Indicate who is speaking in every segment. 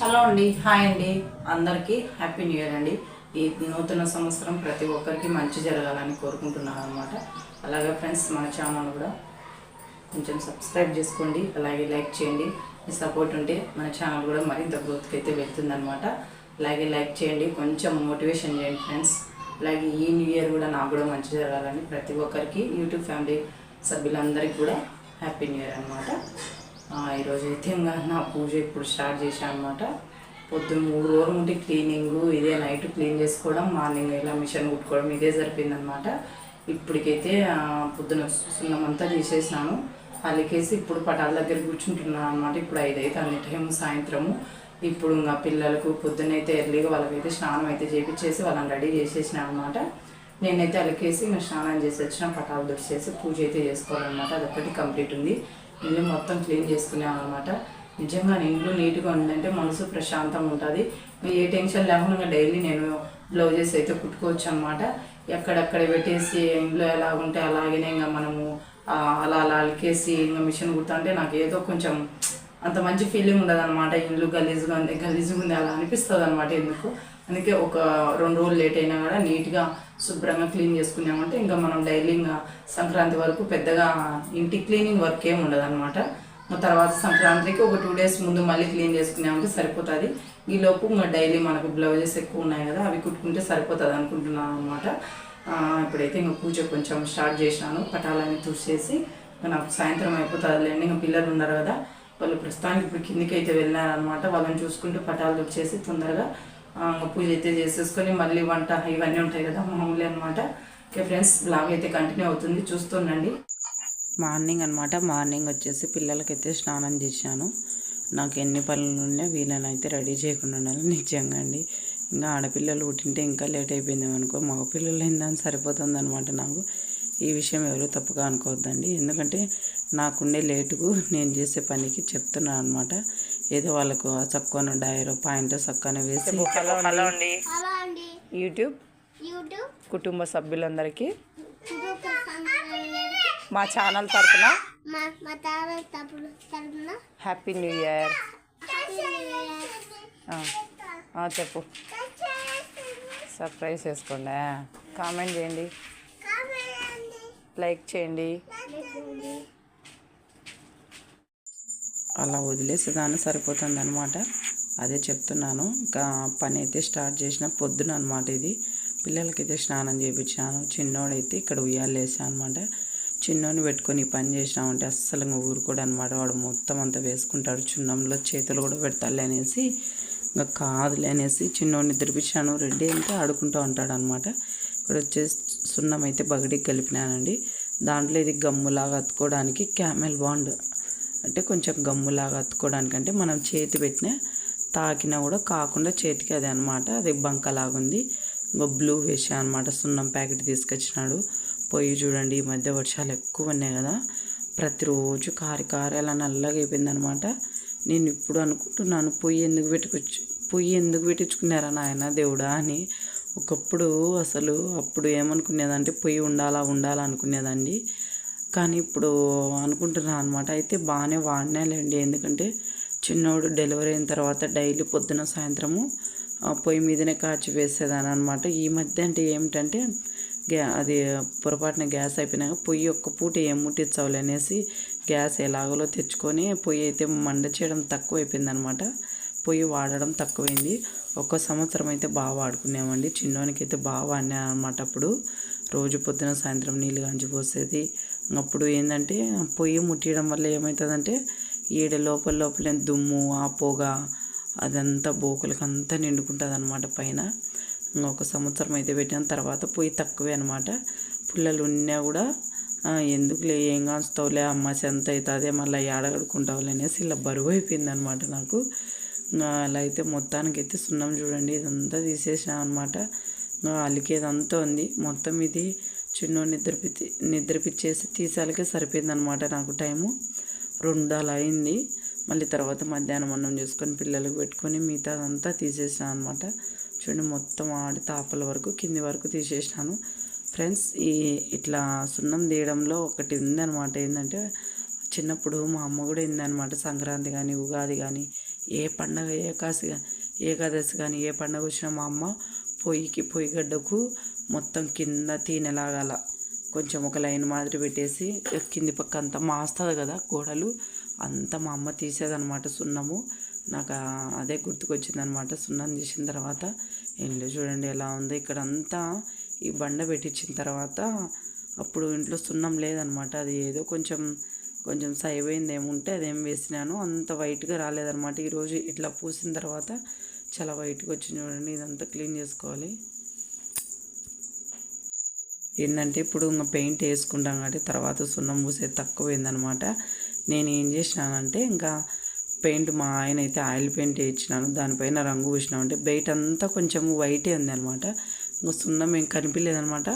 Speaker 1: Hello అండి hi అండి. అందరికీ హ్యాపీ న్యూ ఇయర్ అండి. ఈ నూతన సంవత్సరం ప్రతి ఒక్కరికి మంచి జరగాలని కోరుకుంటున్నాను అనమాట అలాగే ఫ్రెండ్స్ మన ఛానల్ కూడా కొంచెం సబ్స్క్రైబ్ చేసుకోండి అలాగే లైక్ చేయండి. మీ సపోర్ట్ ఉంటే మన ఛానల్ కూడా మరింత గ్రోత్కి అయితే వెళ్తుందనమాట అలాగే లైక్ చేయండి కొంచెం మోటివేషన్ చేయండి ఫ్రెండ్స్. అలాగే ఈ న్యూ ఇయర్ కూడా నాకు కూడా మంచి జరగాలని ప్రతి ఒక్కరికి యూట్యూబ్ ఫ్యామిలీ సభ్యులందరికీ కూడా హ్యాపీ న్యూ ఇయర్ అనమాట ఈరోజు అయితే ఇంకా నా పూజ ఇప్పుడు స్టార్ట్ చేశాను అనమాట పొద్దున్న మూడు రోజులు ఉంటే క్లీనింగ్ ఇదే నైట్ క్లీన్ చేసుకోవడం మార్నింగ్ ఇలా మిషన్ కుట్టుకోవడం ఇదే సరిపోయిందనమాట. ఇప్పటికైతే పొద్దున సున్నం తీసేసినాను అలికేసి ఇప్పుడు పటాల దగ్గర కూర్చుంటున్నాను అనమాట. ఇప్పుడు ఐదైతే అన్ని టైం సాయంత్రము. ఇప్పుడు ఇంకా పిల్లలకు పొద్దునైతే ఎర్లీగా వాళ్ళకైతే స్నానం అయితే చేపించేసి వాళ్ళని రెడీ చేసేసిన అనమాట. నేనైతే అలికేసి ఇంకా స్నానం చేసి వచ్చిన పటాలు దొరిచేసి పూజ అయితే చేసుకోవాలన్నమాట. అదొకటి కంప్లీట్ ఉంది. ఇల్లు మొత్తం క్లీన్ చేసుకున్నాను అనమాట నిజంగా ఇల్లు నీట్గా ఉందంటే మనసు ప్రశాంతంగా ఉంటుంది. ఏ టెన్షన్ లేకుండా డైలీ నేను బ్లౌజెస్ అయితే కుట్టుకోవచ్చు అనమాట ఎక్కడెక్కడ పెట్టేసి ఇంట్లో ఎలా ఉంటే అలాగనే ఇంకా మనము అలా అలా అలికేసి ఇంకా మిషన్ కుడుతుంటే నాకు ఏదో కొంచెం అంత మంచి ఫీలింగ్ ఉండదు అనమాట ఇల్లు గలీజుగా ఉంది గలీజుగా ఉంది అలా అనిపిస్తుంది అనమాట ఎందుకు? అందుకే ఒక రెండు రోజులు లేట్ అయినా కూడా నీట్గా శుభ్రంగా క్లీన్ చేసుకున్నామంటే ఇంకా మనం డైలీ ఇంకా సంక్రాంతి వరకు పెద్దగా ఇంటి క్లీనింగ్ వర్క్ ఏమి ఉండదు అనమాట తర్వాత సంక్రాంతికి ఒక టూ డేస్ ముందు మళ్ళీ క్లీన్ చేసుకున్నామంటే సరిపోతుంది. ఈలోపు ఇంకా డైలీ మనకు బ్లౌజెస్ ఎక్కువ ఉన్నాయి కదా అవి కుట్టుకుంటే సరిపోతుంది అనుకుంటున్నాను అనమాట ఇప్పుడైతే ఇంకా పూజ కొంచెం స్టార్ట్ చేసినాను. పటాలన్నీ తుడిచేసి నాకు సాయంత్రం అయిపోతుంది లేండి ఇంకా పిల్లలు ఉన్నారు కదా వాళ్ళు ప్రస్తుతానికి ఇప్పుడు కిందికి అయితే వెళ్ళినారనమాట వాళ్ళని చూసుకుంటూ పటాలు తుడిచేసి తొందరగా పూజ అయితే చేసేసుకొని మళ్ళీ వంట ఇవన్నీ ఉంటాయి కదా మామూలు అనమాట ఓకే ఫ్రెండ్స్ బ్లాగ్ అయితే కంటిన్యూ అవుతుంది. చూస్తుండండి. మార్నింగ్ అనమాట మార్నింగ్ వచ్చేసి పిల్లలకైతే స్నానం చేశాను. నాకు ఎన్ని పనులు ఉన్నాయో వీళ్ళని అయితే రెడీ చేయకుండా ఉండాలి నిజంగా అండి. ఇంకా ఆడపిల్లలు పుట్టింటే ఇంకా లేట్ అయిపోయింది అనుకో మగ పిల్లలు అయిందని సరిపోతుంది అనమాట నాకు. ఈ విషయం ఎవరు తప్పుగా అనుకోవద్దండి. ఎందుకంటే నాకుండే లేటుకు నేను చేసే పనికి చెప్తున్నాను అనమాట ఏదో వాళ్ళకు చక్కన డైరో పాయింట్ చక్కన వేసి. హలో అండి.
Speaker 2: హలో అండి.
Speaker 1: యూట్యూబ్? కుటుంబ సభ్యులందరికీ. మా ఛానల్ తరఫున
Speaker 2: మా మా తాత తప్పుడు తరపున.
Speaker 1: హ్యాపీ న్యూ ఇయర్ చెప్పు. సర్ప్రైజ్ చేసుకోండి. కామెంట్ చేయండి. లైక్ చేయండి. అలా వదిలేసి దాన్ని సరిపోతుంది అనమాట అదే చెప్తున్నాను. ఇంకా పని అయితే స్టార్ట్ చేసిన పొద్దున అనమాట ఇది. పిల్లలకైతే స్నానం చేయించాను చిన్నోడైతే ఇక్కడ ఉయ్యాలేసాను అనమాట చిన్నోని పెట్టుకొని పని చేసినామంటే అస్సలు ఇంకా ఊరుకోడు అనమాట వాడు మొత్తం అంతా వేసుకుంటాడు. చున్నంలో చేతులు కూడా పెడతాలే అనేసి ఇంకా కాదులే అనేసి చిన్నోడిని నిద్రపించాను రెడ్డి అంటే ఆడుకుంటూ ఉంటాడు అనమాట ఇక్కడ వచ్చేసి సున్నం అయితే బగడికి కలిపినానండి. దాంట్లో ఇది గమ్ములాగా అతుకోవడానికి క్యామెల్ బాండ్ అంటే కొంచెం గమ్ములాగా అతుక్కోవడానికి మనం చేతి పెట్టిన తాకినా కూడా కాకుండా చేతికి అది అనమాట అది బంకలాగుంది. ఇంకో బ్లూ వేసా అనమాట సున్నం ప్యాకెట్ తీసుకొచ్చినాడు. పొయ్యి చూడండి ఈ మధ్య వర్షాలు ఎక్కువ ఉన్నాయి కదా. ప్రతిరోజు కారి కారి అలా నల్లగా అయిపోయింది అనమాట నేను ఇప్పుడు అనుకుంటున్నాను పొయ్యి ఎందుకు పెట్టుకొచ్చు పొయ్యి ఎందుకు పెట్టించుకున్నారా నాయన దేవుడా అని. ఒకప్పుడు అసలు అప్పుడు ఏమనుకునేదంటే పొయ్యి ఉండాలా ఉండాలా అనుకునేదండి కానీ ఇప్పుడు అనుకుంటున్నాను అనమాట అయితే బాగానే వాడినాలేండి ఎందుకంటే చిన్నోడు డెలివరీ అయిన తర్వాత డైలీ పొద్దున సాయంత్రము పొయ్యి మీదనే కాచి వేసేదాని అనమాట ఈ మధ్య అంటే ఏమిటంటే గ్యా అది పొరపాటున గ్యాస్ అయిపోయినాక పొయ్యి ఒక్క పూట ఏం ముట్టించవాలి అనేసి గ్యాస్ ఎలాగోలో తెచ్చుకొని పొయ్యి అయితే మండ చేయడం తక్కువ అనమాట పొయ్యి వాడడం తక్కువైంది. ఒక సంవత్సరం అయితే బాగా వాడుకునేవండి చిన్నోనికి అయితే బాగా వాడినా అనమాట అప్పుడు. రోజు పొద్దున సాయంత్రం నీళ్ళు కాంచి పోసేది అప్పుడు ఏంటంటే పొయ్యి ముట్టియడం వల్ల ఏమవుతుందంటే ఈడ లోపల లోపల దుమ్ము ఆ పొగ అదంతా బోకులకి అంతా నిండుకుంటుంది అనమాట పైన ఇంకొక సంవత్సరం అయితే పెట్టిన తర్వాత పొయ్యి తక్కువే అనమాట పుల్లలు ఉన్నా కూడా ఎందుకులే ఏం కాస్తావులే అమ్మ చెంత అవుతుంది మళ్ళీ ఏడగడుకుంటావులే అనేసి ఇలా బరువు అయిపోయింది అనమాట నాకు అలా అయితే మొత్తానికి అయితే సున్నం చూడండి ఇదంతా తీసేసాను అనమాట అలికేదంతా ఉంది. మొత్తం ఇది చిన్న నిద్రపి నిద్రపిచ్చేసి తీసాలకే సరిపోయిందనమాట నాకు టైము. రెండు అలా అయింది. మళ్ళీ తర్వాత మధ్యాహ్నం అన్నం చేసుకొని పిల్లలకు పెట్టుకొని మిగతా అంతా తీసేసాను అనమాట. చూడండి మొత్తం ఆడి తాపల వరకు కింది వరకు తీసేసినాను. ఫ్రెండ్స్ ఈ ఇట్లా సున్నం తీయడంలో ఒకటి ఉందనమాట. ఏంటంటే చిన్నప్పుడు మా అమ్మ కూడా ఏందనమాట సంక్రాంతి కానీ ఉగాది కానీ ఏ పండగ ఏకాశి ఏకాదశి కానీ ఏ పండగ వచ్చినా మా అమ్మ పొయ్యికి పొయ్యి గడ్డకు మొత్తం కింద తీనెలాగాల కొంచెం ఒక లైన్ మాదిరి పెట్టేసి కింది పక్క అంతా మాస్తుంది కదా గోడలు అంతా మా అమ్మ తీసేదనమాట సున్నము. నాకు అదే గుర్తుకొచ్చిందనమాట సున్నం తీసిన తర్వాత ఇల్లు చూడండి ఎలా ఉందో. ఇక్కడ అంతా ఈ బండ పెట్టించిన తర్వాత అప్పుడు ఇంట్లో సున్నం లేదనమాట అది ఏదో కొంచెం కొంచెం సైపోయింది ఏముంటే అదేం వేసినాను. అంత వైట్గా రాలేదనమాట ఈరోజు ఇట్లా పూసిన తర్వాత చాలా వైట్గా వచ్చింది చూడండి. ఇదంతా క్లీన్ చేసుకోవాలి. ఏంటంటే ఇప్పుడు ఇంకా పెయింట్ వేసుకుంటాం కాబట్టి తర్వాత సున్నం పూసేది తక్కువైందనమాట. నేను ఏం చేసినానంటే ఇంకా పెయింట్ మా ఆయన అయితే ఆయిల్ పెయింట్ వేయించినాను. దానిపైన రంగు పూసినాం. అంటే బయట అంతా కొంచెం వైటే ఉంది అనమాట ఇంకా సున్నం ఏం కనిపించలేదనమాట.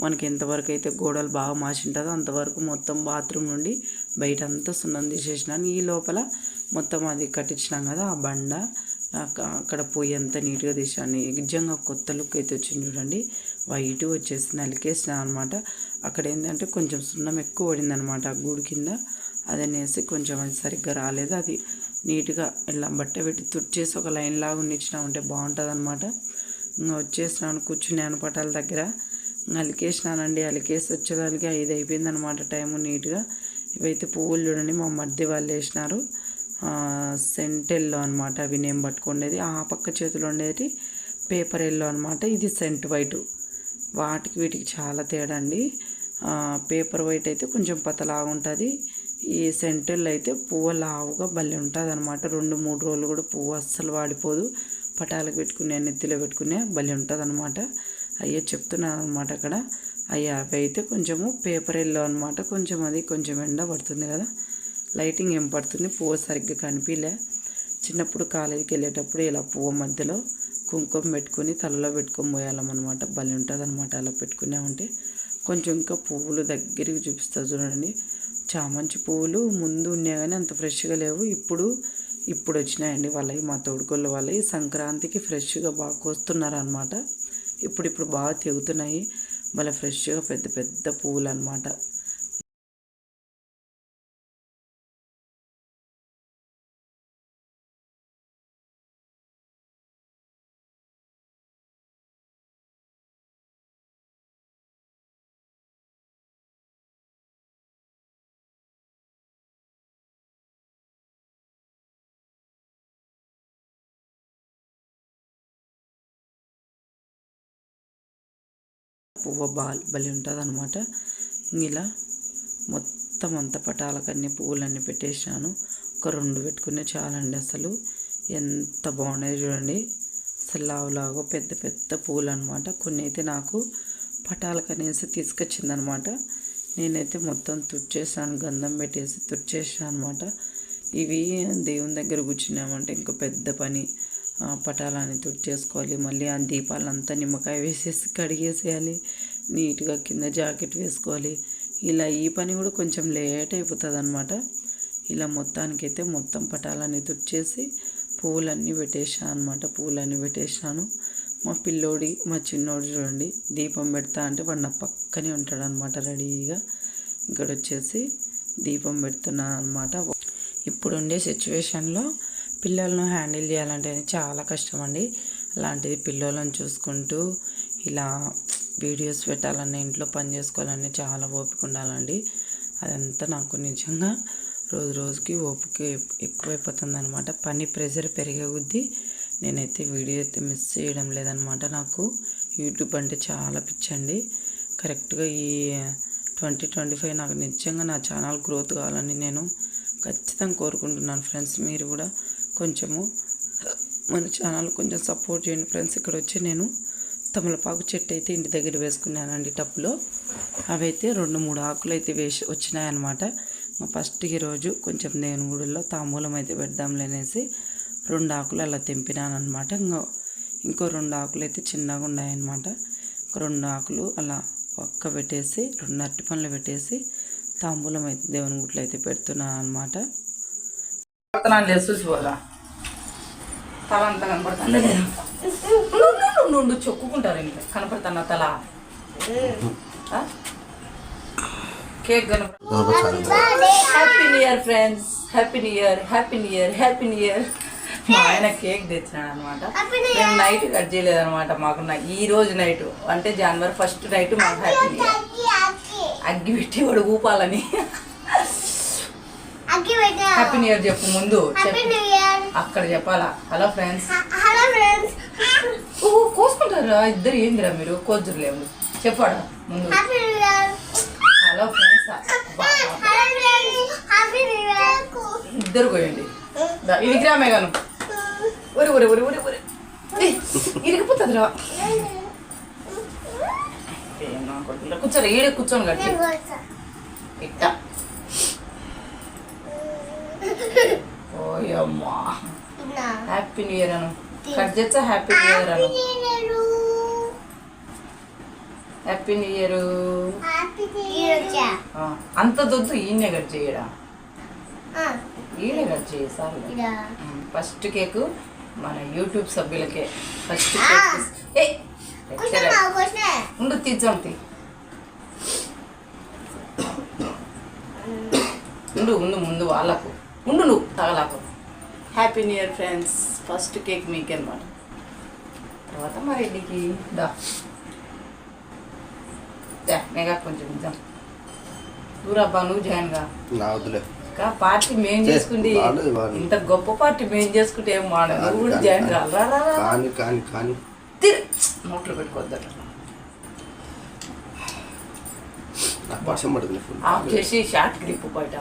Speaker 1: మనకి ఎంతవరకు అయితే గోడలు బాగా మాసింటుందో అంతవరకు మొత్తం బాత్రూమ్ నుండి బయట అంతా సున్నం తీసేసినాను. ఈ లోపల మొత్తం అది కట్టించినాం కదా ఆ బండ. అక్కడ పోయి అంతా నీట్గా తీసాను నిజంగా కొత్త లుక్ అయితే వచ్చింది చూడండి. వైట్ వచ్చేసి నలికేసిన అనమాట అక్కడ ఏంటంటే కొంచెం సున్నం ఎక్కువ పడింది అనమాట ఆ గూడు కింద. అదనేసి కొంచెం అది సరిగ్గా రాలేదు. అది నీట్గా ఇలా బట్ట పెట్టి తుడిచేసి ఒక లైన్ లాగా ఉండిచ్చినామంటే బాగుంటుంది అనమాట ఇంకా వచ్చేసినాను కూర్చున్నాను పటాల దగ్గర. అలికేసినానండి అలికేసి వచ్చేదానికి ఐదు అయిపోయింది అనమాట టైము నీట్గా. ఇవైతే పువ్వులు చూడండి మా మధ్య వాళ్ళు వేసినారు. సెంట్ ఎల్లో అనమాట అవి నేను పట్టుకునేది. ఆ పక్క చేతిలో ఉండేది పేపర్ ఎల్లో అనమాట. ఇది సెంట్ వైట్. వాటికి వీటికి చాలా తేడా అండి. పేపర్ వైట్ అయితే కొంచెం పతలాగా ఉంటుంది. ఈ సెంటెల్ అయితే పువ్వు లావుగా భలే ఉంటుంది అనమాట రెండు మూడు రోజులు కూడా పువ్వు అస్సలు వాడిపోదు. పటాలకు పెట్టుకునే నెత్తిలో పెట్టుకునే భలే ఉంటుంది అనమాట అయ్యో చెప్తున్నాను అనమాట అక్కడ. అయ్యా అవి అయితే కొంచెము పేపర్ ఎల్లో అనమాట కొంచెం అది కొంచెం ఎండ పడుతుంది కదా. లైటింగ్ ఏం పడుతుంది? పువ్వు సరిగ్గా కనిపించలే చిన్నప్పుడు కాలేజీకి వెళ్ళేటప్పుడు ఇలా పువ్వు మధ్యలో కుంకుమ పెట్టుకొని తలలో పెట్టుకొని పోయాలన్నమాట భలే ఉంటుంది అనమాట అలా పెట్టుకున్నామంటే కొంచెం ఇంకా పువ్వులు దగ్గరికి చూపిస్తా చూడండి. చామంతి పువ్వులు ముందు ఉన్నాయి కానీ అంత ఫ్రెష్గా లేవు. ఇప్పుడు ఇప్పుడు వచ్చినాయండి వాళ్ళవి. మా తోడుకోళ్ళ వాళ్ళవి. సంక్రాంతికి ఫ్రెష్గా బాగా కోస్తున్నారు అనమాట ఇప్పుడు ఇప్పుడు బాగా తెగుతున్నాయి. భలే ఫ్రెష్గా పెద్ద పెద్ద పువ్వులు అనమాట పువ్వు బాల్ భలే ఉంటుంది అనమాట ఇలా మొత్తం అంత పటాలకన్నీ పువ్వులన్నీ పెట్టేసాను ఒక రెండు పెట్టుకునే చాలండి అసలు. ఎంత బాగున్నాయి చూడండి. అసలు లావులాగా పెద్ద పెద్ద పువ్వులు అనమాట కొన్ని అయితే నాకు పటాలకనేసి తీసుకొచ్చిందనమాట నేనైతే మొత్తం తుడిచేసాను గంధం పెట్టేసి తుడిచేసాను అనమాట ఇవి దేవుని దగ్గర కూర్చున్నామంటే ఇంకా పెద్ద పని. పటాలని తుడిచేసుకోవాలి. మళ్ళీ ఆ దీపాలంతా నిమ్మకాయ వేసేసి కడిగేసేయాలి. నీట్గా కింద జాకెట్ వేసుకోవాలి. ఇలా ఈ పని కూడా కొంచెం లేట్ అయిపోతుంది అనమాట ఇలా మొత్తానికైతే మొత్తం పటాలన్నీ తుడిచేసి పువ్వులన్నీ పెట్టేసాను అనమాట పువ్వులన్నీ పెట్టేసాను. మా పిల్లోడి మా చిన్నోడు చూడండి దీపం పెడతా అంటే వాడు నా పక్కనే ఉంటాడు అనమాట రెడీగా. ఇక్కడ వచ్చేసి దీపం పెడుతున్నాను అనమాట ఇప్పుడు ఉండే సిచ్యువేషన్లో పిల్లలను హ్యాండిల్ చేయాలంటే చాలా కష్టం అండి అలాంటిది పిల్లలను చూసుకుంటూ ఇలా వీడియోస్ పెట్టాలన్న ఇంట్లో పని చేసుకోవాలని చాలా ఓపిక ఉండాలండి. అదంతా నాకు నిజంగా రోజు రోజుకి ఓపిక ఎక్కువైపోతుంది అనమాట పని ప్రెషర్ పెరిగే కొద్దీ నేనైతే వీడియో అయితే మిస్ చేయడం లేదనమాట నాకు. యూట్యూబ్ అంటే చాలా పిచ్చండి. కరెక్ట్గా ఈ ట్వంటీ ట్వంటీ ఫైవ్ నాకు నిజంగా నా ఛానల్ గ్రోత్ కావాలని నేను ఖచ్చితంగా కోరుకుంటున్నాను ఫ్రెండ్స్. మీరు కూడా కొంచెము మన ఛానల్ కొంచెం సపోర్ట్ చేయండి ఫ్రెండ్స్. ఇక్కడ వచ్చి నేను తమలపాకు చెట్టు అయితే ఇంటి దగ్గర వేసుకున్నానండి టప్పులో అవైతే రెండు మూడు ఆకులు అయితే వేసి వచ్చినాయన్నమాట. ఫస్ట్ ఈరోజు కొంచెం దేవుని గుడిలో తాంబూలం అయితే పెడదాంలే అనేసి రెండు ఆకులు అలా తెంపినానమాట ఇంకో ఇంకో రెండు ఆకులు అయితే చిన్నగా ఉన్నాయన్నమాట. ఒక రెండు ఆకులు అలా పక్క పెట్టేసి రెండు అరటి పండ్లు పెట్టేసి తాంబూలం అయితే దేవుని గుట్లో అయితే పెడుతున్నాను అనమాట పడుతున్నాను లేదు చూసిపోరా తల అంతా కనపడుతుంది. నుండు చొక్కుకుంటారు ఇంకా. కనపడుతున్న తల? కేక్ కనపడుతుంది happy new year friends happy new year happy new year happy new year
Speaker 3: మా ఆయన కేక్ తెచ్చినాడు అనమాట మేము నైట్ కట్ చేయలేదు అనమాట మాకు ఈ రోజు నైట్ అంటే జనవరి ఫస్ట్ నైట్ మాకు హ్యాపీ
Speaker 2: అగ్గి
Speaker 3: పెట్టి వాడు ఊపాలని. హ్యాపీ న్యూ ఇయర్ చెప్పు ముందు అక్కడ చెప్పాలా? హలో ఫ్రెండ్స్
Speaker 2: హలో ఫ్రెండ్స్
Speaker 3: ఓ కోసుకుంటారా? ఇద్దరు ఏందిరా మీరు? కోజురులేము చెప్పాడా ముందు. హలో ఫ్రెండ్స్
Speaker 2: ఇయర్
Speaker 3: ఇద్దరు పోయండి. దా, ఇడికి రామే గాను. ఒరి ఒరి ఒరి ఒరి ఒరి. ఇరిగిపోతుంది రా ఏం నా కొడుకులా. కూర్చోరా ఈడే కూర్చొని కట్టి. ఇట్ట. ఓయమ్మా. హ్యాపీ న్యూ ఇయర్ అను. కట్ చేస్తా హ్యాపీ న్యూ ఇయర్ అను. హ్యాపీ న్యూ ఇయర్ అంత దొద్దు ఈయనే కట్ చేయడా? ఈయనే కట్ చేయ సార్. ఫస్ట్ కేక్ మన యూట్యూబ్ సభ్యులకే. ఫస్ట్. కేక్ ఉండు తీద్దాం తీ. ఉండు ఉండు ముందు వాళ్ళకు. ఉండు నువ్వు తగలకు. Happy new year friends first cake మీకే అనమాట తర్వాత మరి ఇంటికి దా. మెగా కొంచెం ఇద్దాం. దూరబ్బా నువ్వు జాయిన్గా. పార్టీ మేం చేసుకుంటే. ఇంత గొప్ప పార్టీ మేం చేసుకుంటే ఏం మాడ నువ్వు కూడా
Speaker 4: కాని,
Speaker 3: జాయిన్
Speaker 4: కాని.
Speaker 3: నోట్లో
Speaker 4: ఫుల్.
Speaker 3: ఆఫ్ చేసి షార్ట్ గ్రిప్ బయట.